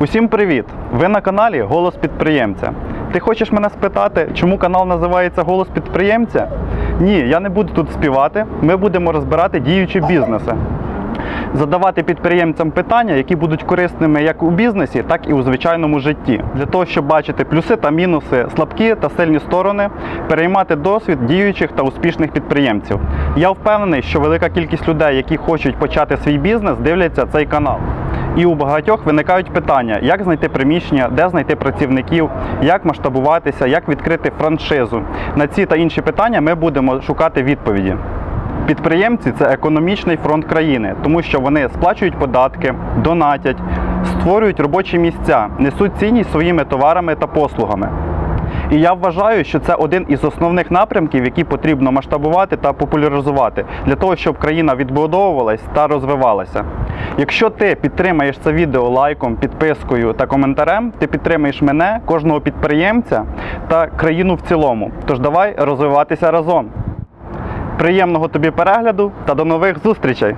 Усім привіт! Ви на каналі Голос підприємця. Ти хочеш мене спитати, чому канал називається Голос підприємця? Ні, я не буду тут співати. Ми будемо розбирати діючі бізнеси. Задавати підприємцям питання, які будуть корисними як у бізнесі, так і у звичайному житті, для того, щоб бачити плюси та мінуси, слабкі та сильні сторони, переймати досвід діючих та успішних підприємців. Я впевнений, що велика кількість людей, які хочуть почати свій бізнес, дивляться цей канал. І у багатьох виникають питання, як знайти приміщення, де знайти працівників, як масштабуватися, як відкрити франшизу. На ці та інші питання ми будемо шукати відповіді. Підприємці це економічний фронт країни, тому що вони сплачують податки, донатять, створюють робочі місця, несуть цінність своїми товарами та послугами. І я вважаю, що це один із основних напрямків, які потрібно масштабувати та популяризувати для того, щоб країна відбудовувалась та розвивалася. Якщо ти підтримаєш це відео лайком, підпискою та коментарем, ти підтримаєш мене, кожного підприємця та країну в цілому. Тож давай розвиватися разом. Приємного тобі перегляду та до нових зустрічей!